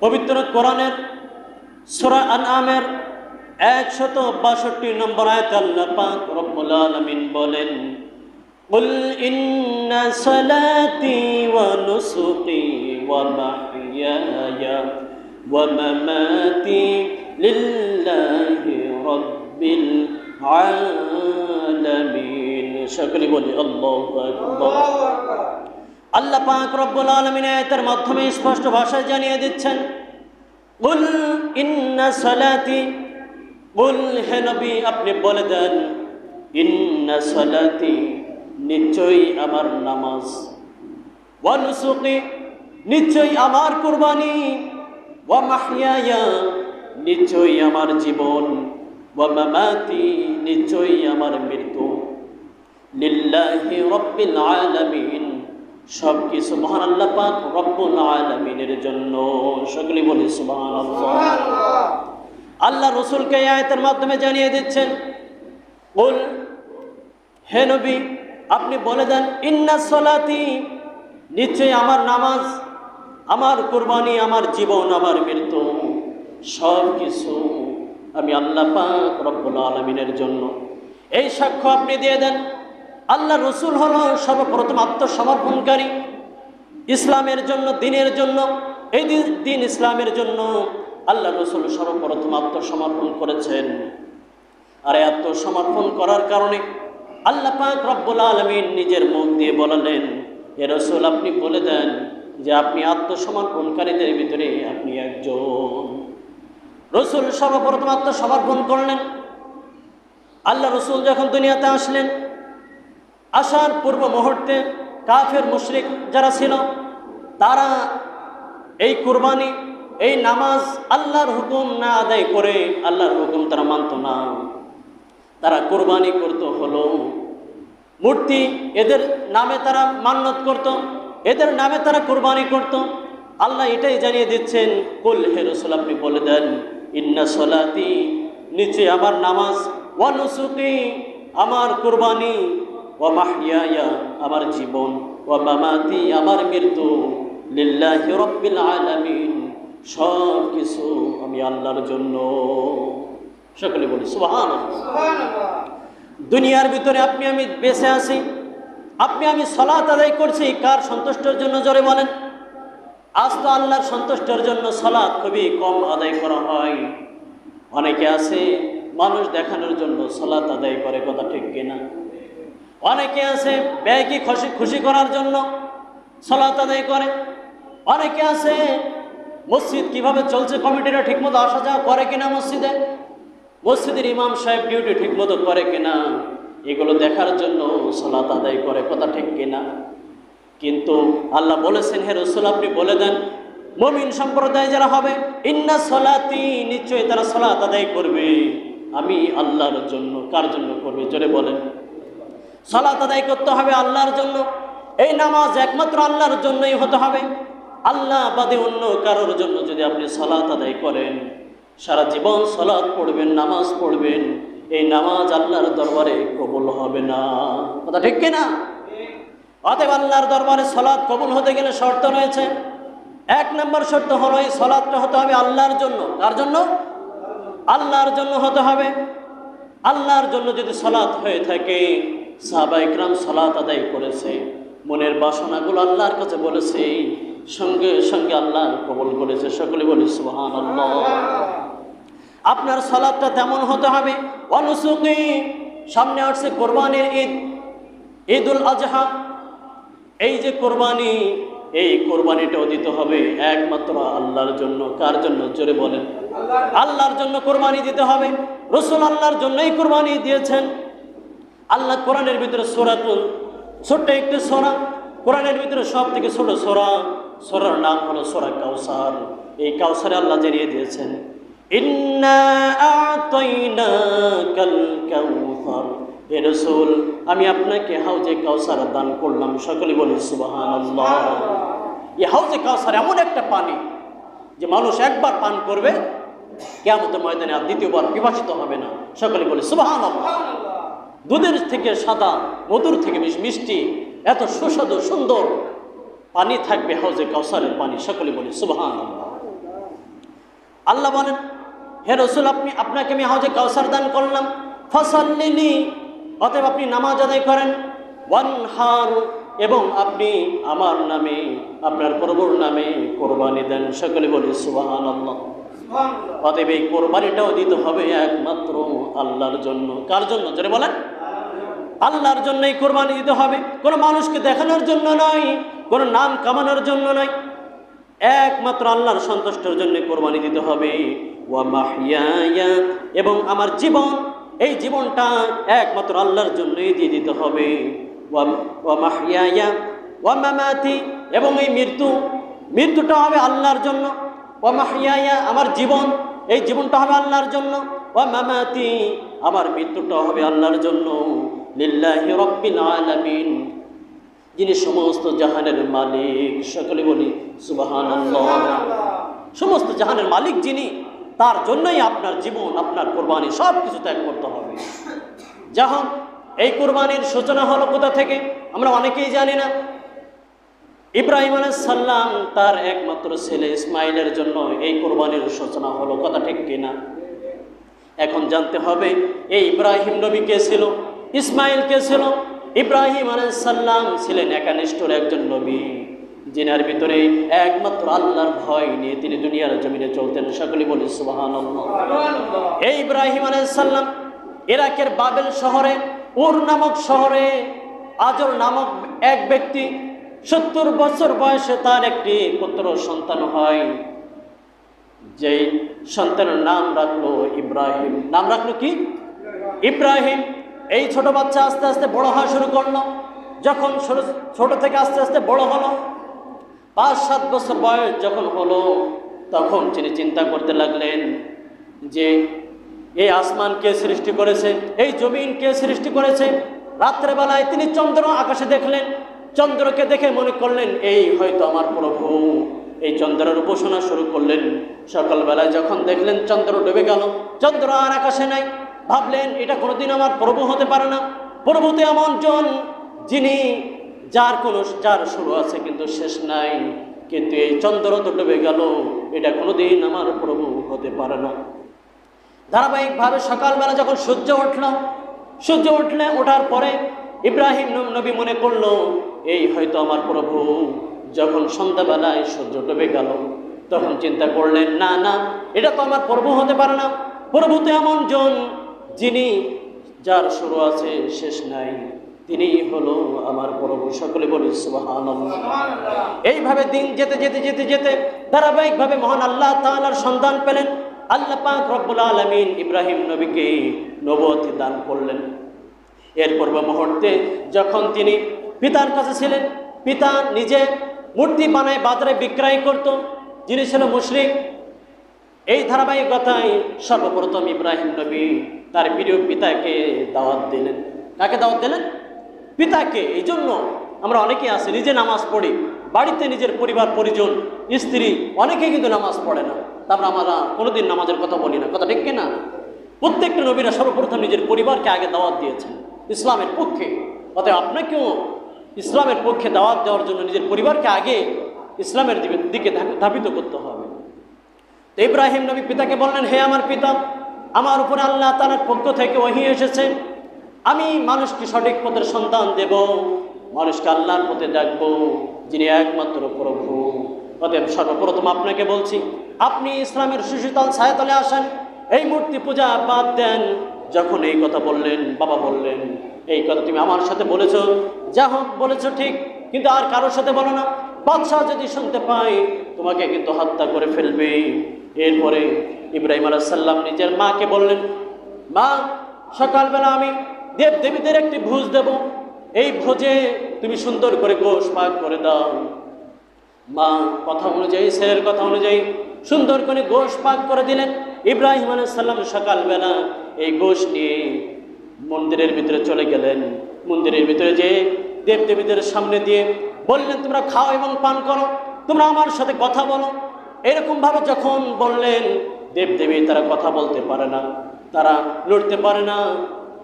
পবিত্র কোরআনের সুরা আনআমের একশত বাষট্টি নম্বর আয়াত আল্লাহ পাক রব্বুল আলামিন বলেন قل إن صلاتي ونسكي ومحياي ومماتي لله رب العالمين সকলে বলি আল্লাহু আকবার আল্লাহ পাক রব্বুল আলমিন আয়াতের মাধ্যমে স্পষ্ট ভাষায় জানিয়ে দিচ্ছেন উল ইন্না সালাতি উল হে নবী, আপনি বলে দেন, ইন্না সালাতি নিশ্চয়ই আমার নামাজ। ওয়া নুসুকি নিশ্চয়ই আমার কুরবানি। ওয়া মাহইয়ায়া নিশ্চয়ই আমার জীবন। ওয়া মামাতি নিশ্চয়ই আমার মৃত্যু। লিল্লাহি রব্বিল আলামিন সব কিছু মহান আল্লাহ পাক রব্বুল আলামিনের জন্য। সকলে বলি সুবহানাল্লাহ। আল্লাহ রসুলকে আয়াতের মাধ্যমে জানিয়ে দিচ্ছেন বল হে নবী, আপনি বলে দেন, ইন্না সলাতি, নিশ্চয়ই আমার নামাজ, আমার কুরবানি, আমার জীবন, আমার মৃত্যু সব কিছু আমি আল্লাহ পাক রব্বুল আলমিনের জন্য। এই সাক্ষ্য আপনি দিয়ে দেন আল্লাহ রসুল হল সর্বপ্রথম আত্মসমর্পণকারী। ইসলামের জন্য, দিনের জন্য, এই দিন- ইসলামের জন্য আল্লাহ রসুল সর্বপ্রথম আত্মসমর্পণ করেছেন। আর আত্মসমর্পণ করার কারণে আল্লাহ পাক রব্বুল আলমিন নিজের মুখ দিয়ে বলালেন, এ রসুল, আপনি বলে দেন যে আপনি আত্মসমর্পণকারীদের ভিতরে আপনি একজন। রসুল সর্বপ্রথম আত্মসমর্পণ করলেন। আল্লাহ রসুল যখন দুনিয়াতে আসলেন আসার পূর্ব মুহূর্তে কাফের মুশরিক যারা ছিল, তারা এই কুরবানি, এই নামাজ আল্লাহর হুকুম না আদায় করে আল্লাহর হুকুম তারা মানত না। তারা কোরবানি করত হলো। মূর্তি এদের নামে তারা মান্যত করত, এদের নামে তারা কোরবানি করত। আল্লাহ এটাই জানিয়ে দিচ্ছেন, কুল হে রসুল, আপনি বলে দেন, ইন্না সলাতি নিচে আমার নামাজ, ওয়া নুসুকি, আমার কোরবানি ওয়া মাহিয়া আমার জীবন ও মামাতি আমার মৃত্যু লিল্লাহি রব্বিল আলামিন সব কিছু আমি আল্লাহর জন্য। সকলে বলি সুবহান দুনিয়ার ভিতরে আপনি আমি বেঁচে আছি আপনি আমি সলাত আদায় করছি কার সন্তুষ্টের জন্য জোরে বলেন? আজ তো আল্লাহর সন্তুষ্টের জন্য সলাৎ খুবই কম আদায় করা হয়। অনেকে আছে মানুষ দেখানোর জন্য সলাৎ আদায় করে কথা ঠিক কিনা? অনেকে আছে ব্যয়কে খুশি খুশি করার জন্য সলাৎ আদায় করে। অনেকে আছে মসজিদ কীভাবে চলছে কমিটিরা ঠিকমতো আসা যাওয়া করে কিনা মসজিদে? মসজিদের ইমাম সাহেব ডিউটি ঠিকমতো করে কিনা? এগুলো দেখার জন্য সলাত আদায় করে কথা ঠিক কিনা? কিন্তু আল্লাহ বলেছেন, হে রসুল, আপনি বলে দেন, মমিন সম্প্রদায় যারা হবে, ইন্না সলাতি, নিশ্চয়ই তারা সলাৎ আদায় করবে। আমি আল্লাহর জন্য, কার জন্য করবে? জোরে বলেন। সলাৎ আদায় করতে হবে আল্লাহর জন্য। এই নামাজ একমাত্র আল্লাহর জন্যই হতে হবে। আল্লাহ বাদে অন্য কারোর জন্য যদি আপনি সলাৎ আদায় করেন, সারা জীবন সলাৎ পড়বেন, নামাজ পড়বেন, এই নামাজ আল্লাহর দরবারে কবুল হবে না। কথা ঠিক কিনা? অতএব আল্লাহর দরবারে সলাৎ কবুল হতে গেলে শর্ত রয়েছে। এক নম্বর শর্ত হলো এই সলাৎটা হতে হবে আল্লাহর জন্য। কার জন্য? আল্লাহর জন্য হতে হবে। আল্লাহর জন্য যদি সলাৎ হয়ে থাকে সাহাবা ইকরাম সলাৎ আদায় করেছে। মনের বাসনাগুলো আল্লাহর কাছে বলেছে সঙ্গে সঙ্গে আল্লাহ কবল করেছে। সকলে বলি সুহান আপনার সলাদটা তেমন হতে হবে। অনুসুকি সামনে আসছে কোরবানির ঈদ, ঈদুল আজহা। এই যে কোরবানি, এই কোরবানিটাও দিতে হবে একমাত্র আল্লাহর জন্য। কার জন্য? জোরে বলেন। আল্লাহর জন্য কোরবানি দিতে হবে। রসুল আল্লাহর জন্যই কোরবানি দিয়েছেন। আল্লাহ কোরআনের ভিতরে সোরাতুল ছোট্ট একটি সোরা। কোরআনের ভিতরে সব থেকে ছোট সোরা সোরার নাম হলো সোরা কাউসার। এই কাউসারে আল্লাহ জানিয়ে দিয়েছেন আমি আপনাকে হাউজে কাউসার দান করলাম। সকলে বলি সুবহানাল্লাহ। এই হাউজে কাউসার এমন একটা পানি যে মানুষ একবার পান করবে কেমন ময়দানে আর দ্বিতীয়বার বিভাসিত হবে না। সকলে বলি সুবহানাল্লাহ। দুধের থেকে সাদা মধুর থেকে বেশ মিষ্টি এত সুস্বাদু সুন্দর। পানি থাকবে হাউজে কাউসারের পানি সকলে বলি সুবহান আল্লাহ বলেন হে রসুল আপনি আপনাকে আমি হাউজে কাউসার দান করলাম। ফসল্লিনি অতএব আপনি নামাজ আদায় করেন। ওয়ান হার এবং আপনি আমার নামে আপনার প্রভুর নামে কোরবানি দেন। সকলে বলি সুবাহান আল্লাহ অতএব এই কোরবানিটাও দিতে হবে একমাত্র আল্লাহর জন্য। কার জন্য? জোরে বলেন। আল্লাহর জন্যই কোরবানি দিতে হবে। কোনো মানুষকে দেখানোর জন্য নয়, কোনো নাম কামানোর জন্য নয়। একমাত্র আল্লাহর সন্তুষ্টর জন্য কোরবানি দিতে হবে। এবং আমার জীবন, এই জীবনটা একমাত্র আল্লাহর জন্যই দিয়ে দিতে হবে। এবং এই মৃত্যু, মৃত্যুটা হবে আল্লাহর জন্য। আমার জীবন, এই জীবনটা হবে আল্লাহর জন্য। ওয়া মামাতি, আমার মৃত্যুটা হবে আল্লাহর জন্য। লিল্লাহি রব্বিল আলামিন। যিনি সমস্ত জাহানের মালিক, সকলে বলি সুবাহান সমস্ত জাহানের মালিক যিনি, তার জন্যই আপনার জীবন, আপনার কোরবানি সব কিছু ত্যাগ করতে হবে। যখন এই কোরবানির সূচনা হলো কোথা থেকে? আমরা অনেকেই জানি না। ইব্রাহিম সাল্লাম তার একমাত্র ছেলে ইসমাইলের জন্য এই কোরবানির সূচনা হলো, কথা ঠিক কিনা? এখন জানতে হবে, এই ইব্রাহিম নবী কে ছিল? ইসমাইল কে ছিল? ইব্রাহিম সাল্লাম ছিলেন একানিষ্ঠর একজন নবী যিনার ভিতরে একমাত্র আল্লাহর ভয় নিয়ে তিনি দুনিয়ার জমিনে চলতেন। সকলে বলি সুবাহান এই ইব্রাহিম সাল্লাম ইরাকের বাবেল শহরে উর নামক শহরে আজর নামক এক ব্যক্তি সত্তর বছর বয়সে তার একটি পুত্র সন্তান হয় যেই সন্তানের নাম রাখল ইব্রাহিম। নাম রাখল কি? ইব্রাহিম। এই ছোট বাচ্চা আস্তে আস্তে বড় হওয়া শুরু করল। যখন ছোট- থেকে আস্তে আস্তে বড় হলো, পাঁচ, সাত বছর বয়স যখন হলো, তখন তিনি চিন্তা করতে লাগলেন যে, এই আসমান কে সৃষ্টি করেছে, এই জমিন কে সৃষ্টি করেছে? রাত্রেবেলায় তিনি চন্দ্র আকাশে দেখলেন, চন্দ্রকে দেখে মনে করলেন, এই হয়তো আমার প্রভু। এই চন্দ্রের উপাসনা শুরু করলেন। সকালবেলায় যখন দেখলেন চন্দ্র ডুবে গেল, চন্দ্র আর আকাশে নাই। ভাবলেন, এটা কোনোদিন আমার প্রভু হতে পারে না। প্রভুতে এমন জন, যিনি যার কোনো যার শুরু আছে কিন্তু শেষ নাই, কিন্তু এই চন্দ্র তো ডুবে গেল, এটা কোনোদিন আমার প্রভু হতে পারে না। ধারাবাহিকভাবে সকালবেলা যখন সূর্য উঠল, সূর্য উঠলে ওঠার পরে ইব্রাহিম নবী মনে করল, এই হয়তো আমার প্রভু। যখন সন্ধ্যাবেলায় সূর্য ডুবে গেল, তখন চিন্তা করলেন, না না, এটা তো আমার প্রভু হতে পারে না। প্রভু তো এমন জন যিনি যার শুরু আছে শেষ নাই তিনি হলো আমার প্রভু সকলে বলি সুবাহান এইভাবে দিন যেতে যেতে যেতে যেতে ধারাবাহিকভাবে মহান আল্লাহ তাআলার সন্ধান পেলেন। আল্লাহ পাক রব্বুল আলামিন ইব্রাহিম নবীকে নবতি দান করলেন। এর পূর্ব মুহূর্তে যখন তিনি পিতার কাছে ছিলেন পিতা নিজে মূর্তি বানায় বাজারে বিক্রয় করত। যিনি ছিল মুশরিক এই ধারাবাহিকতায় সর্বপ্রথম ইব্রাহিম নবী তার প্রিয় পিতাকে দাওয়াত দিলেন। কাকে দাওয়াত দিলেন? পিতাকে। এই জন্য আমরা অনেকেই আছি, নিজে নামাজ পড়ি, বাড়িতে নিজের পরিবার, পরিজন, স্ত্রী, অনেকেই কিন্তু নামাজ পড়ে না। তারপর আমরা কোনোদিন নামাজের কথা বলি না। কথা ঠিক না প্রত্যেকটা নবীরা সর্বপ্রথম নিজের পরিবারকে আগে দাওয়াত দিয়েছেন, ইসলামের পক্ষে। অতএব আপনাকেও ইসলামের পক্ষে দাওয়াত দেওয়ার জন্য নিজের পরিবারকে আগে ইসলামের দিকে ধাবিত করতে হবে। তো ইব্রাহিম নবী পিতাকে বললেন, হে আমার পিতা, আমার উপরে আল্লাহ তালার পক্ষ থেকে ওহি এসেছে। আমি মানুষকে সঠিক পথের সন্তান দেব, মানুষকে আল্লাহর পথে ডাকবো, যিনি একমাত্র প্রভু। অতএব সর্বপ্রথম আপনাকে বলছি, আপনি ইসলামের সুশীতল ছায়াতলে আসেন, এই মূর্তি পূজা বাদ দেন। যখন এই কথা বললেন, বাবা বললেন, এই কথা তুমি আমার সাথে বলেছ, যা হোক বলেছ ঠিক, কিন্তু আর কারোর সাথে বলো না। বাদশাহ যদি শুনতে পায় তোমাকে কিন্তু হত্যা করে ফেলবে। এরপরে ইব্রাহিম আলাইসাল্লাম নিজের মাকে বললেন, মা, সকালবেলা আমি দেব দেবীদের একটি ভোজ দেব। এই ভোজে তুমি সুন্দর করে গোশ পাক করে দাও। মা, কথা অনুযায়ী, ছেলের কথা অনুযায়ী সুন্দর করে গোশ পাক করে দিলেন। ইব্রাহিম আলাইসাল্লাম সকালবেলা এই গোশ নিয়ে মন্দিরের ভিতরে চলে গেলেন। মন্দিরের ভিতরে যে দেবদেবীদের সামনে দিয়ে বললেন, তোমরা খাও এবং পান করো। তোমরা আমার সাথে কথা বলো। এরকমভাবে যখন বললেন, দেবদেবী তারা কথা বলতে পারে না, তারা লড়তে পারে না,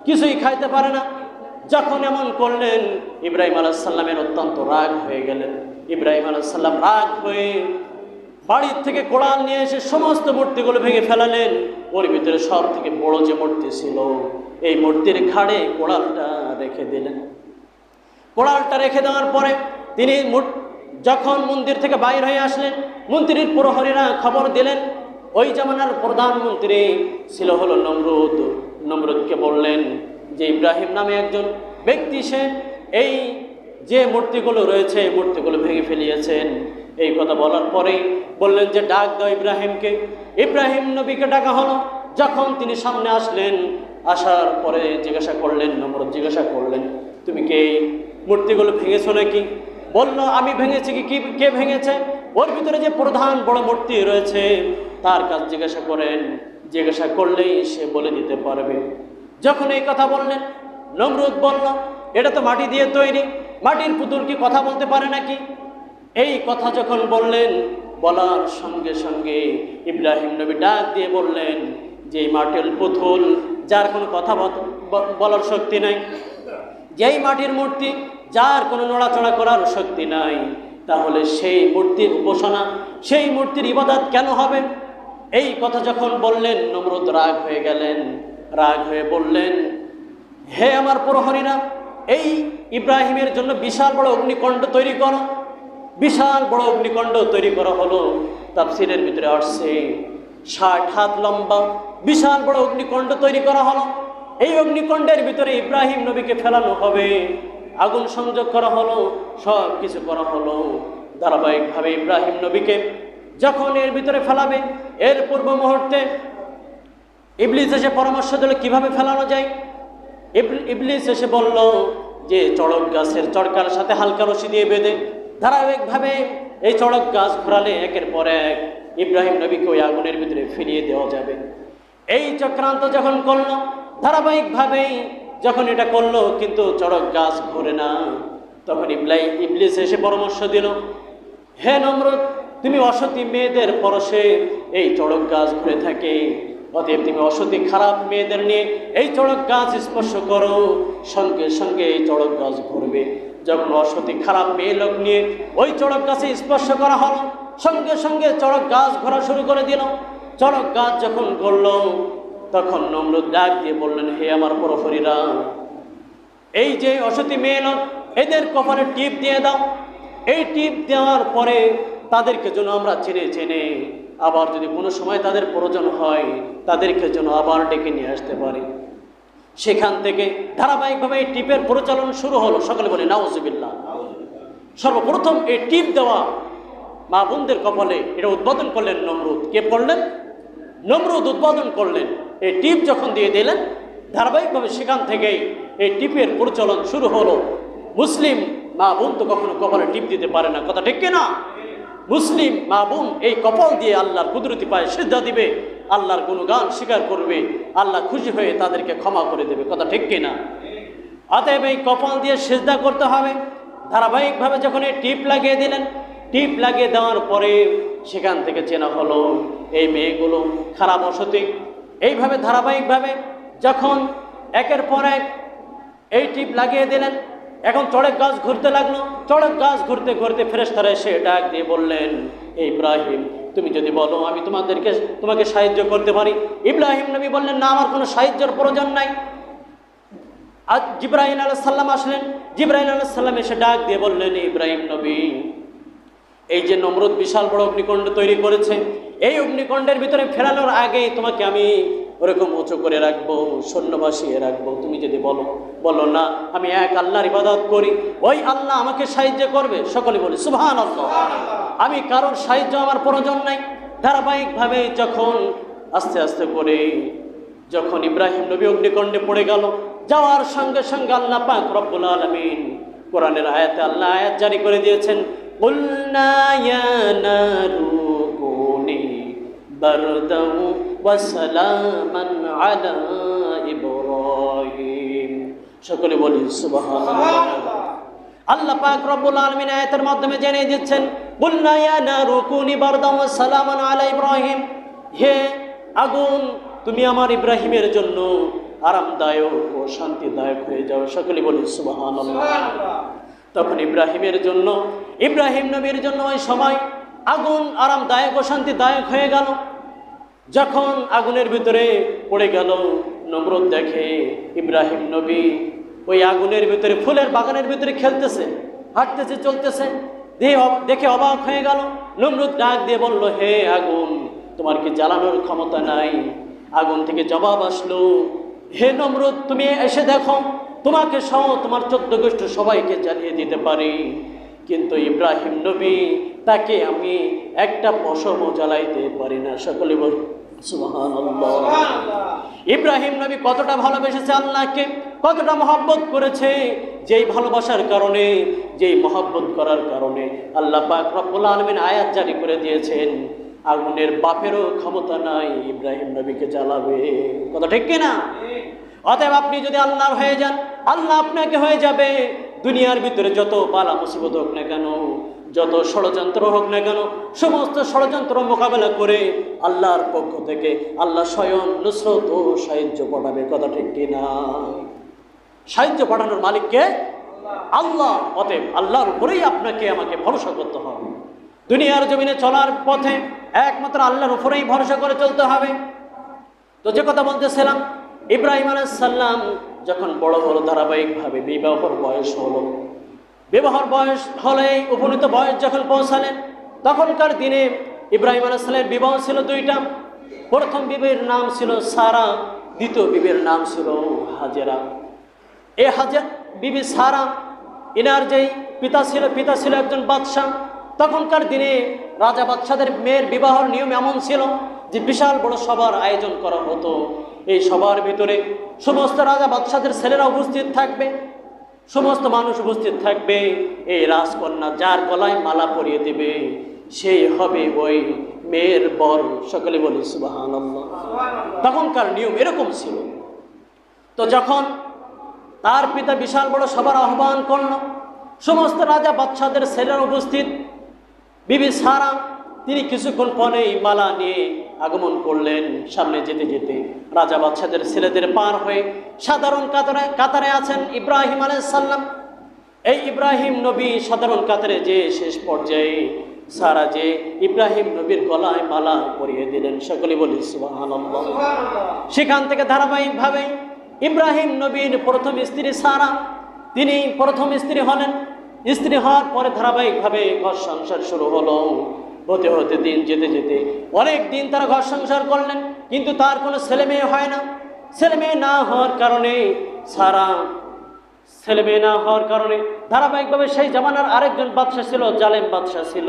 কিছুই খাইতে পারে না। যখন এমন করলেন, ইব্রাহিম আলাহ সাল্লামের অত্যন্ত রাগ হয়ে গেলেন। ইব্রাহিম আলাহ সাল্লাম রাগ হয়ে বাড়ির থেকে কোড়াল নিয়ে এসে সমস্ত মূর্তিগুলো ভেঙে ফেলালেন। ওর ভিতরে সব থেকে বড় যে মূর্তি ছিল, এই মূর্তির ঘাড়ে কোড়ালটা রেখে দিলেন। কোড়ালটা রেখে দেওয়ার পরে তিনি যখন মন্দির থেকে বাইর হয়ে আসলেন মন্ত্রীর প্রহরীরা খবর দিলেন, ওই জামানার প্রধানমন্ত্রী ছিল হলো নমরুদ। নমরুদকে বললেন যে ইব্রাহিম নামে একজন ব্যক্তি, সে এই যে মূর্তিগুলো রয়েছে, এই মূর্তিগুলো ভেঙে ফেলিয়েছেন। এই কথা বলার পরেই বললেন যে, ডাক দাও ইব্রাহিমকে। ইব্রাহিম নবীকে ডাকা হলো। যখন তিনি সামনে আসলেন, আসার পরে জিজ্ঞাসা করলেন, নমরুদ জিজ্ঞাসা করলেন, তুমি কে মূর্তিগুলো ভেঙেছো নাকি? বলল, আমি ভেঙেছি কি? কি- ভেঙেছে? ওর ভিতরে যে প্রধান বড় মূর্তি রয়েছে, তার কাছে জিজ্ঞাসা করেন, জিজ্ঞাসা করলেই সে বলে দিতে পারবে। যখন এই কথা বললেন, নমরুদ বলল, এটা তো মাটি দিয়ে তৈরি। মাটির পুতুল কি কথা বলতে পারে নাকি? এই কথা যখন বললেন, বলার সঙ্গে সঙ্গে ইব্রাহিম নবী ডাক দিয়ে বললেন, যে মাটির পুতুল, যার কোনো কথা বলার শক্তি নাই। যেই মাটির মূর্তি যার কোনো নড়াচড়া করার শক্তি নাই, তাহলে সেই মূর্তির উপাসনা, সেই মূর্তির ইবাদত কেন হবে? এই কথা যখন বললেন, নমরুদ রাগ হয়ে গেলেন, রাগ হয়ে বললেন, হে আমার প্রহরীরা, এই ইব্রাহিমের জন্য বিশাল বড় অগ্নিকণ্ড তৈরি করো। বিশাল বড় অগ্নিকণ্ড তৈরি করা হলো, তাফসিরের ভিতরে আসছে, ষাট হাত লম্বা, বিশাল বড় অগ্নিকণ্ড তৈরি করা হলো। এই অগ্নিকণ্ডের ভিতরে ইব্রাহিম নবীকে ফেলানো হবে। আগুন সংযোগ করা হলো, সব কিছু করা হলো। ধারাবাহিকভাবে ইব্রাহিম নবীকে যখন এর ভিতরে ফেলাবে, এর পূর্ব মুহূর্তে ইবলিস এসে পরামর্শ দিল, কীভাবে ফেলানো যায়? ইবল- ইবলিস এসে বলল যে, চড়ক গাছের চড়কার সাথে হালকা রশি দিয়ে বেঁধে। ধারাবাহিকভাবে এই চড়ক গাছ ঘোরালে একের পর এক ইব্রাহিম নবীকে ওই আগুনের ভিতরে ফিরিয়ে দেওয়া যাবে। এই চক্রান্ত যখন করল, ধারাবাহিকভাবেই যখন এটা করল, কিন্তু চড়ক গাছ ঘোরে না। তখন ইবলাই ইবলিস এসে পরামর্শ দিল, হে নমরুদ, তুমি অসতী মেয়েদের পরশে এই চড়ক গাছ ঘুরে থাকে। অতএব তুমি অসতী খারাপ মেয়েদের নিয়ে এই চড়ক গাছ স্পর্শ করো। সঙ্গে সঙ্গে এই চড়ক গাছ ঘুরবে। যখন অসতী খারাপ মেয়ে লোক নিয়ে ওই চড়ক গাছে স্পর্শ করা হলো, সঙ্গে সঙ্গে চড়ক গাছ ঘোরা শুরু করে দিল। চড়ক গাছ যখন ঘুরল তখন নমরুদ ডাক দিয়ে বললেন, হে আমার প্রহরীরা এই যে অসতী মেয়ে লোক এদের কপালে টিপ দিয়ে দাও। এই টিপ দেওয়ার পরে তাদেরকে যেন আমরা চেনে চেনে আবার যদি কোনো সময় তাদের প্রয়োজন হয়, তাদেরকে যেন আবার ডেকে নিয়ে আসতে পারি। সেখান থেকে ধারাবাহিকভাবে এই টিপের পরিচালন শুরু হলো। সকলে বলে, নাউজুবিল্লাহ। সর্বপ্রথম এই টিপ দেওয়া মা বোনদের কপালে এটা উদ্বোধন করলেন নমরুদ। কে পড়লেন নমরুদ উদ্বোধন করলেন। এই টিপ যখন দিয়ে দিলেন, ধারাবাহিকভাবে সেখান থেকেই এই টিপের প্রচলন শুরু হলো। মুসলিম মা বোন তো কখনো কপালে টিপ দিতে পারে না, কথা ঠিক না মুসলিম মা বোন এই কপাল দিয়ে আল্লাহর কুদরতি পায়ে সিদ্ধা দিবে, আল্লাহর গুণগান স্বীকার করবে, আল্লাহ খুশি হয়ে তাদেরকে ক্ষমা করে দেবে, কথা ঠিক কিনা? অতএব এই কপাল দিয়ে সিদ্ধা করতে হবে। ধারাবাহিকভাবে যখন এই টিপ লাগিয়ে দিলেন, টিপ লাগিয়ে দেওয়ার পরে সেখান থেকে চেনা হলো, এই মেয়েগুলো খারাপ অসতি এইভাবে, ধারাবাহিকভাবে যখন একের পর এক এই টিপ লাগিয়ে দিলেন, এখন চড়ক গাছ ঘুরতে লাগল। চড়ক গাছ ঘুরতে ঘুরতে ফেরেস্তারা এসে ডাক দিয়ে বললেন "এই ইব্রাহিম, তুমি যদি বলো, আমি তোমাদেরকে, তোমাকে সাহায্য করতে পারি। ইব্রাহিম নবী বললেন, না, আমার কোনো সাহায্যের প্রয়োজন নাই। আজ জিব্রাহিম আলাহ সাল্লাম আসলেন। জিব্রাহিম আলাহ সাল্লাম এসে ডাক দিয়ে বললেন ইব্রাহিম নবী, এই যে নমরুদ বিশাল বড় অগ্নিকুণ্ড তৈরি করেছে এই অগ্নিকণ্ডের ভিতরে ফেরানোর আগে তোমাকে আমি ওরকম উঁচু করে রাখব সৈন্যবাসিয়ে রাখব। তুমি যদি বলো বলো না, আমি এক আল্লাহর ইবাদত করি। ওই আল্লাহ আমাকে সাহায্য করবে? সকলে বলি সুভান আমি কারোর সাহায্য আমার প্রয়োজন নাই। ধারাবাহিকভাবে যখন, আস্তে আস্তে করে যখন ইব্রাহিম নবী অগ্নিকণ্ডে পড়ে গেল, যাওয়ার সঙ্গে সঙ্গে আল্লাহ পাক রব্বুল আলমিন কোরআনের আয়াতে আল্লাহ আয়াত জারি করে দিয়েছেন بَرْدًا وَسَلَامًا عَلَى إِبْرَاهِيمَ সকলে বলি সুবহানাল্লাহ আল্লাহ পাক রব্বুল আলামিন আয়াতের মাধ্যমে জেনে দিচ্ছেন কুলনা ইয়া নারু কুনি বারদাম ওয়া সালামান আলা ইব্রাহিম হে আগুন তুমি আমার ইব্রাহিমের জন্য আরামদায়ক ও শান্তিদায়ক হয়ে যাও সকলে বলি সুবহানাল্লাহ তখন ইব্রাহিমের জন্য ইব্রাহিম নবীর জন্য ওই সময় আগুন আরামদায়ক ও শান্তিদায়ক হয়ে গেল যখন আগুনের ভিতরে পড়ে গেল, নমরুদ দেখে ইব্রাহিম নবী ওই আগুনের ভিতরে, ফুলের বাগানের ভিতরে খেলতেছে, হাঁটতেছে, চলতেছে। দেখে অবাক হয়ে গেল। নমরুদ ডাক দিয়ে বলল, হে আগুন, তোমার কি জ্বালানোর ক্ষমতা নাই? আগুন থেকে জবাব আসলো, হে নমরুদ, তুমি এসে দেখো, তোমাকে সহ তোমার চোদ্দ গোষ্ঠ সবাইকে জ্বালিয়ে দিতে পারি। কিন্তু ইব্রাহিম নবী তাকে আমি একটা পশমও জ্বালাইতে পারি না। সকলে ইব্রাহিম নবী কতটা ভালোবেসেছে আল্লাহকে, কতটা মহব্বত করেছে যেই ভালোবাসার কারণে, যেই মহব্বত করার কারণে। আল্লাহ পাক রব্বুল আলমিন আয়াত জারি করে দিয়েছেন, আগুনের বাপেরও ক্ষমতা নাই ইব্রাহিম নবীকে জ্বালাবে। কথা ঠিক কিনা? অতএব আপনি যদি আল্লাহর হয়ে যান, আল্লাহ আপনাকে হয়ে যাবে। দুনিয়ার ভিতরে যত বালা মুসিবত হোক না কেন, যত ষড়যন্ত্র হোক না কেন, সমস্ত ষড়যন্ত্র মোকাবেলা করে আল্লাহর পক্ষ থেকে আল্লাহ স্বয়ং নুসরত ও সাহায্য পাঠাবে। কথা ঠিক কিনা সাহায্য পাঠানোর মালিককে আল্লাহ। অতএব আল্লাহর উপরেই আপনাকে, আমাকে ভরসা করতে হবে। দুনিয়ার জমিনে চলার পথে একমাত্র আল্লাহর উপরেই ভরসা করে চলতে হবে। তো যে কথা বলতেছিলাম, ইব্রাহিম আলাইসাল্লাম যখন বড় হলো ধারাবাহিকভাবে, বিবাহর বয়স হলো। বিবাহর বয়স হলে উপনীত বয়স যখন পৌঁছালেন, তখনকার দিনে ইব্রাহিম আলাইসাল্লামের বিবাহ ছিল দুইটা। প্রথম বিবির নাম ছিল সারা, দ্বিতীয় বিবির নাম ছিল হাজেরা। এ হাজার বিবি সারা, ইনার যেই পিতা ছিল পিতা ছিল একজন বাদশাহ। তখনকার দিনে রাজা বাদশাদের মেয়ের বিবাহর নিয়ম এমন ছিল যে বিশাল বড় সবার আয়োজন করা হতো, এই সবার ভিতরে সমস্ত রাজা বাদশাদের ছেলেরা উপস্থিত থাকবে, সমস্ত মানুষ উপস্থিত থাকবে, এই রাজকন্যা যার গলায় মালা পরিয়ে দেবে সেই হবে ওই মেয়ের বর। সকলে বলি সুবাহ তখনকার নিয়ম এরকম ছিল। তো যখন তার পিতা বিশাল বড় সবার আহ্বান করল, সমস্ত রাজা বাচ্চাদের ছেলেরা উপস্থিত। বিবি সারা, তিনি কিছুক্ষণ পরেই মালা নিয়ে আগমন করলেন সামনে যেতে যেতে রাজা বাচ্চাদের ছেলেদের পার হয়ে সাধারণ কাতারে কাতারে আছেন ইব্রাহিম আলাইসাল্লাম এই ইব্রাহিম নবী সাধারণ কাতারে যে শেষ পর্যায়ে সারা যে ইব্রাহিম নবীর গলায় মালা পরিয়ে দিলেন সকলে বলি সেখান থেকে ধারাবাহিকভাবে ইব্রাহিম নবীর প্রথম স্ত্রী সারা, তিনি প্রথম স্ত্রী হলেন। স্ত্রী হওয়ার পরে ধারাবাহিকভাবে ঘর সংসার শুরু হলো। হতে হতে দিন যেতে যেতে অনেক দিন তারা ঘর সংসার করলেন, কিন্তু তার কোনো ছেলে মেয়ে হয় না। ছেলে মেয়ে না হওয়ার কারণে সারা ছেলে মেয়ে না হওয়ার কারণে ধারাবাহিকভাবে সেই জামানার আরেকজন বাদশা ছিল, জালেম বাদশা ছিল।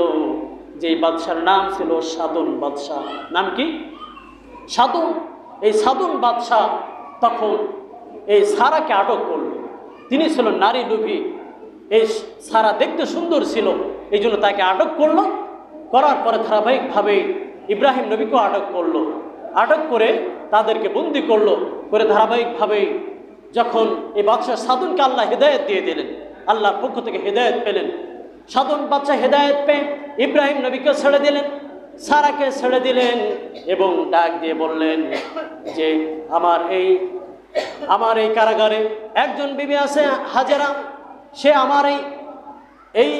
যেই বাদশার নাম ছিল সাদন বাদশাহ। নাম কি? সাদুন। এই সাদুন বাদশাহ তখন এই সারাকে আটক করল। তিনি ছিল নারী লোভী। এই সারা দেখতে সুন্দর ছিল এই জন্য তাকে আটক করল। করার পরে ধারাবাহিকভাবে ইব্রাহিম নবীকেও আটক করল। আটক করে তাদেরকে বন্দি করল, করে ধারাবাহিকভাবে যখন এই বাদশাহ সাদুনকে আল্লাহ হেদায়ত দিয়ে দিলেন, আল্লাহর পক্ষ থেকে হেদায়ত পেলেন। সাধন বাচ্চা হেদায়ত পেয়ে ইব্রাহিম নবীকে ছেড়ে দিলেন, সারাকে ছেড়ে দিলেন এবং ডাক দিয়ে বললেন যে, আমার এই আমার এই কারাগারে একজন বিবি আছে, হাজেরা, সে আমার এই এই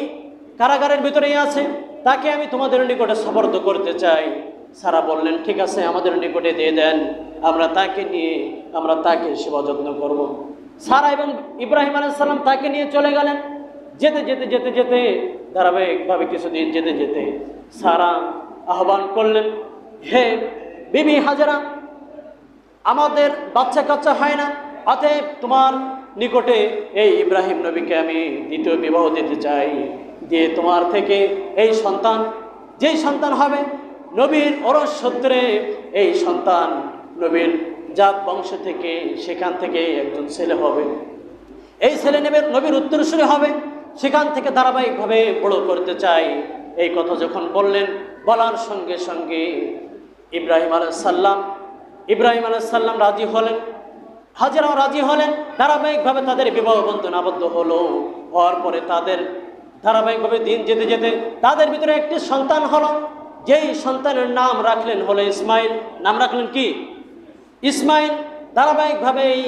কারাগারের ভিতরেই আছে তাকে আমি তোমাদের নিকটে সবর্দ করতে চাই। সারা বললেন, ঠিক আছে, আমাদের নিকটে দিয়ে দেন। আমরা তাকে নিয়ে, আমরা তাকে সেবা যত্ন করব। সারা এবং ইব্রাহিম আলাইসাল্লাম তাকে নিয়ে চলে গেলেন। যেতে যেতে যেতে যেতে, ধারাবাহিকভাবে কিছুদিন যেতে যেতে সারা আহ্বান করলেন, হে বিবি হাজারা, আমাদের বাচ্চা কাচ্চা হয় না। অতএব তোমার নিকটে এই ইব্রাহিম নবীকে আমি দ্বিতীয় বিবাহ দিতে চাই। দিয়ে তোমার থেকে এই সন্তান যেই সন্তান হবে নবীর অরস সূত্রে, এই সন্তান নবীর জাত বংশ থেকে সেখান থেকে একজন ছেলে হবে। এই ছেলে নেবে নবীর উত্তরসূরি হবে, সেখান থেকে ধারাবাহিকভাবে বড় করতে চাই। এই কথা যখন বললেন, বলার সঙ্গে সঙ্গে ইব্রাহিম আলাইসাল্লাম ইব্রাহিম আলাইসাল্লাম রাজি হলেন। হাজারাও রাজি হলেন। ধারাবাহিকভাবে তাদের বিবাহ বন্ধন আবদ্ধ হলো। হওয়ার পরে তাদের ধারাবাহিকভাবে দিন যেতে যেতে তাদের ভিতরে একটি সন্তান হলো। যেই সন্তানের নাম রাখলেন হলো ইসমাইল। নাম রাখলেন কি? ইসমাইল। ধারাবাহিকভাবে এই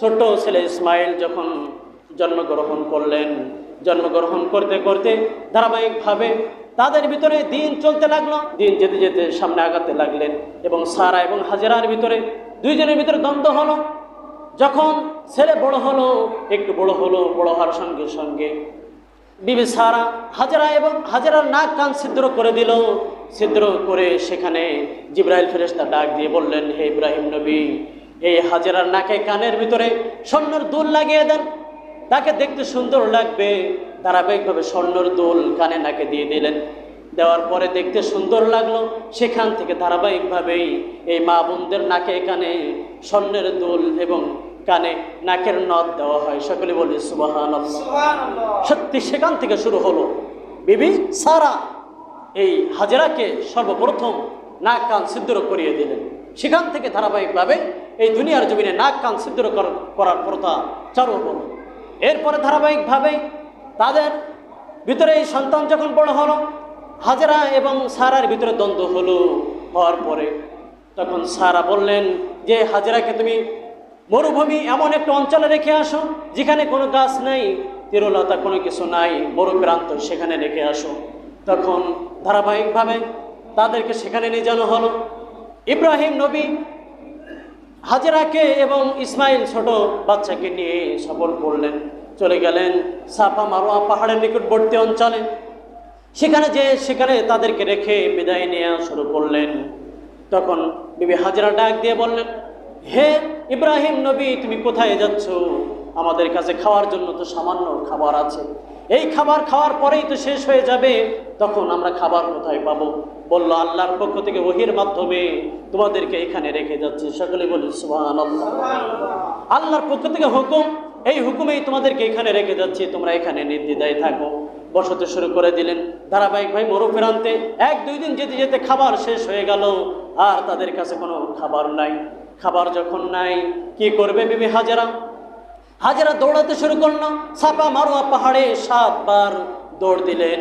ছোট্ট ছেলে ইসমাইল যখন জন্মগ্রহণ করলেন, জন্মগ্রহণ করতে করতে ধারাবাহিকভাবে তাদের ভিতরে দিন চলতে লাগল। দিন যেতে যেতে সামনে আগাতে লাগলেন এবং সারা এবং হাজেরার ভিতরে দুইজনের ভিতরে দ্বন্দ্ব হলো। যখন ছেলে বড় হলো, একটু বড় হলো, বড় হওয়ার সঙ্গে সঙ্গে বিবি সারা হাজারা এবং হাজারার নাক কান ছিদ্র করে দিল। ছিদ্র করে সেখানে জিব্রাইল ফেরেস্তা ডাক দিয়ে বললেন, হে ইব্রাহিম নবী, এই হাজারার নাকে কানের ভিতরে স্বর্ণর দুল লাগিয়ে দেন। তাকে দেখতে সুন্দর লাগবে। ধারাবাহিকভাবে স্বর্ণর দুল কানে নাকে দিয়ে দিলেন। দেওয়ার পরে দেখতে সুন্দর লাগল। সেখান থেকে ধারাবাহিকভাবেই এই মা বোনদের নাকে কানে স্বর্ণের দুল এবং কানে নাকের নদ দেওয়া হয়। সকলে বলি সুবাহান সত্যি সেখান থেকে শুরু হলো। বিবি সারা এই হাজেরাকে সর্বপ্রথম নাক কান সিদ্ধর করিয়ে দিলেন। সেখান থেকে ধারাবাহিকভাবে এই দুনিয়ার জমিনে নাক কান সিদ্ধর কর- করার প্রথা চালু হলো। এরপরে ধারাবাহিকভাবে তাদের ভিতরে এই সন্তান যখন বড় হলো হাজেরা এবং সারার ভিতরে দ্বন্দ্ব হলো। হওয়ার পরে তখন সারা বললেন যে হাজেরাকে তুমি মরুভূমি এমন একটা অঞ্চলে রেখে আসো, যেখানে কোনো গাছ নেই, তিরলতা কোনো কিছু নাই মরু প্রান্ত সেখানে রেখে আসো। তখন ধারাবাহিকভাবে তাদেরকে সেখানে নিয়ে যাওয়া হলো। ইব্রাহিম নবী হাজেরাকে এবং ইসমাইল ছোট বাচ্চাকে নিয়ে সফর করলেন। চলে গেলেন সাফা মারোয়া পাহাড়ের নিকটবর্তী অঞ্চলে। সেখানে যে সেখানে তাদেরকে রেখে বিদায় নেওয়া শুরু করলেন। তখন বিবি হাজরা ডাক দিয়ে বললেন হে ইব্রাহিম নবী, তুমি কোথায় যাচ্ছ? আমাদের কাছে খাওয়ার জন্য তো সামান্য খাবার আছে। এই খাবার খাওয়ার পরেই তো শেষ হয়ে যাবে। তখন আমরা খাবার কোথায় পাবো? বলল, আল্লাহর পক্ষ থেকে ওহির মাধ্যমে তোমাদেরকে এখানে রেখে যাচ্ছি। সকলে বলি সুবহান আল্লাহর পক্ষ থেকে হুকুম, এই হুকুমেই তোমাদেরকে এখানে রেখে যাচ্ছি। তোমরা এখানে নির্দ্বিধায় থাকো। বসতে শুরু করে দিলেন। ধারাবাহিক ভাই মরু ফেরান্তে এক দুই দিন যেতে যেতে খাবার শেষ হয়ে গেল। আর তাদের কাছে কোনো খাবার নাই। খাবার যখন নাই, কি করবে বিবি হাজারা? হাজারা দৌড়াতে শুরু করল, ছাপা মারোয়া পাহাড়ে সাতবার দৌড় দিলেন।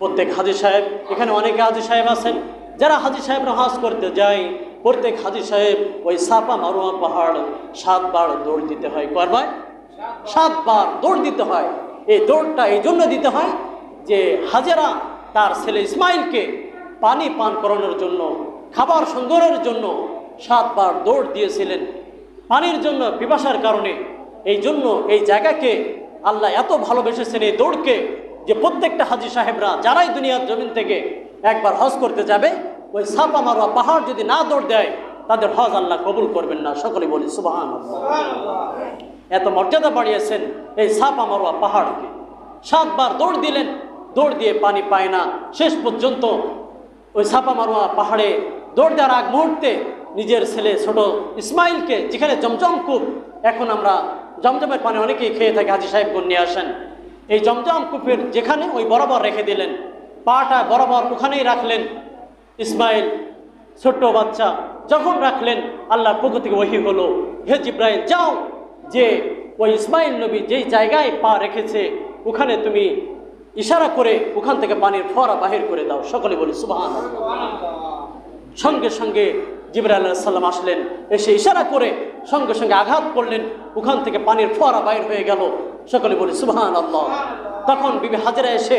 প্রত্যেক হাজি সাহেব, এখানে অনেকে হাজি সাহেব আছেন, যারা হাজি সাহেবরা হাজ করতে যায়, প্রত্যেক হাজি সাহেব ওই সাপা মারোয়া পাহাড় সাতবার দৌড় দিতে হয়। করবার সাতবার দৌড় দিতে হয়। এই দৌড়টা এই জন্য দিতে হয় যে হাজেরা তার ছেলে ইসমাইলকে পানি পান করানোর জন্য, খাবার সংগ্রহের জন্য সাতবার দৌড় দিয়েছিলেন। পানির জন্য পিপাসার কারণে এই জন্য এই জায়গাকে আল্লাহ এত ভালোবেসেছেন এই দৌড়কে যে প্রত্যেকটা হাজি সাহেবরা যারাই দুনিয়ার জমিন থেকে একবার হজ করতে যাবে, ওই সাপা মারোয়া পাহাড় যদি না দৌড় দেয়, তাদের হজ আল্লাহ কবুল করবেন না। সকলে বলি সুবাহান এত মর্যাদা বাড়িয়েছেন এই সাপা মারোয়া পাহাড়কে। সাতবার দৌড় দিলেন, দৌড় দিয়ে পানি পায় না। শেষ পর্যন্ত ওই ছাপা মারোয়া পাহাড়ে দৌড় দেওয়ার আগ মুহূর্তে নিজের ছেলে ছোট ইসমাইলকে, যেখানে জমজম কূপ, এখন আমরা জমজমের পানি অনেকেই খেয়ে থাকি, হাজি সাহেব নিয়ে আসেন। এই জমজম কূপের যেখানে ওই বরাবর রেখে দিলেন, পাটা বরাবর ওখানেই রাখলেন ইসমাইল, ছোট্ট বাচ্চা। যখন রাখলেন, আল্লাহর পক্ষ থেকে ওহি হলো, হে জিব্রাইল, যাও যে ওই ইসমাইল নবী যেই জায়গায় পা রেখেছে, ওখানে তুমি ইশারা করে ওখান থেকে পানির ফোয়ারা বাহির করে দাও। সকলে বলি সুবাহান সঙ্গে সঙ্গে জিবরা সাল্লাম আসলেন, এসে ইশারা করে সঙ্গে সঙ্গে আঘাত করলেন। ওখান থেকে পানির ফোয়ারা বাইর হয়ে গেল। সকলে বলি সুবাহান আল্লাহ তখন বিবি হাজারা এসে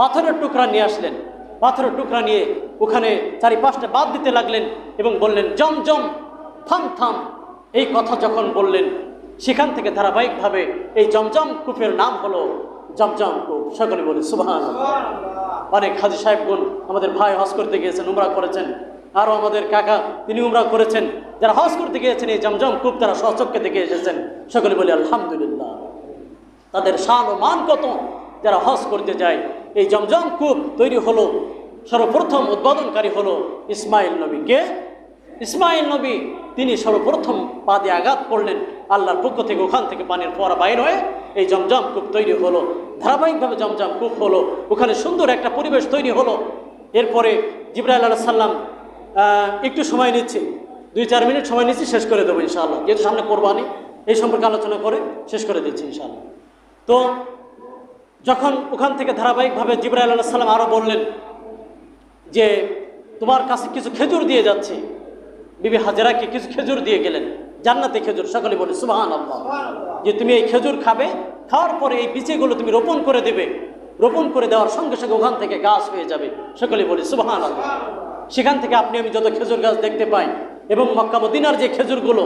পাথরের টুকরা নিয়ে আসলেন। পাথরের টুকরা নিয়ে ওখানে চারি পাঁচটা বাদ দিতে লাগলেন এবং বললেন, জম জম, থাম থাম। এই কথা যখন বললেন, সেখান থেকে ধারাবাহিকভাবে এই জমজম কূপের নাম হলো জমজম কূপ। সকলে বলি সুবাহান অনেক হাজি সাহেবগুন আমাদের ভাই হজ করতে গিয়েছেন, উমরা করেছেন। আরও আমাদের কাকা, তিনি উমরা করেছেন। যারা হজ করতে গিয়েছেন এই জমজম কূপ, তারা সচককে দেখে এসেছেন। সকলে বলি, আলহামদুলিল্লাহ। তাদের শান ও মান কত? যারা হজ করতে যায়, এই জমজম কূপ তৈরি হলো, সর্বপ্রথম উদ্বোধনকারী হলো ইসমাইল নবী। কে? ইসমাইল নবী, তিনি সর্বপ্রথম পাদে আঘাত করলেন। আল্লাহর পক্ষ থেকে ওখান থেকে পানির ফোয়ারা বাইর হয়ে এই জমজম কূপ তৈরি হলো। ধারাবাহিকভাবে জমজম কূপ হলো। ওখানে সুন্দর একটা পরিবেশ তৈরি হলো। এরপরে জিব্রাইল আল্লাহ সাল্লাম একটু সময় নিচ্ছি। দুই, চার মিনিট সময় নিচ্ছি, শেষ করে দেবো ইনশাআল্লাহ। যেহেতু সামনে কোরবানি, এই সম্পর্কে আলোচনা করে শেষ করে দিচ্ছি ইনশাআল্লাহ। তো যখন ওখান থেকে ধারাবাহিকভাবে জিব্রাইল আল্লাহ সাল্লাম আরও বললেন যে, তোমার কাছে কিছু খেজুর দিয়ে যাচ্ছে। বিবি হাজারাকে কিছু খেজুর দিয়ে গেলেন। জান্নাতে খেজুর সকলে বলে সুবাহান আল্লাহ যে, তুমি এই খেজুর খাবে, খাওয়ার পরে এই বীজগুলো তুমি রোপণ করে দেবে। রোপণ করে দেওয়ার সঙ্গে সঙ্গে ওখান থেকে গাছ হয়ে যাবে। সকলে বলে সুবাহান সেখান থেকে আপনি আমি যত খেজুর গাছ দেখতে পাই এবং মক্কা মদিনার যে খেজুরগুলো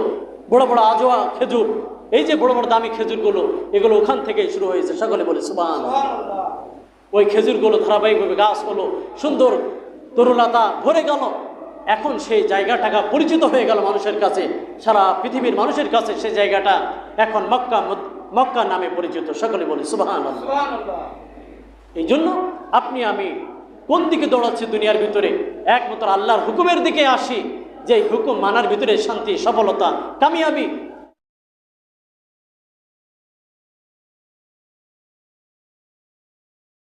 বড় বড় আজোয়া খেজুর এই যে বড় বড় দামি খেজুরগুলো এগুলো ওখান থেকেই শুরু হয়েছে। সকলে বলে সুবাহান ওই খেজুরগুলো ধারাবাহিকভাবে গাছ হলো সুন্দর তরুলতা ভরে গেল। এখন সেই জায়গাটাকা পরিচিত হয়ে গেল মানুষের কাছে সারা পৃথিবীর মানুষের কাছে সেই জায়গাটা এখন মক্কা মক্কা নামে পরিচিত। সকলে বলে সুবাহান এই জন্য আপনি আমি কোন দিকে দৌড়াচ্ছি দুনিয়ার ভিতরে? একমাত্র আল্লাহর হুকুমের দিকে আসি যে হুকুম মানার ভিতরে শান্তি, সফলতা, কামিয়াবি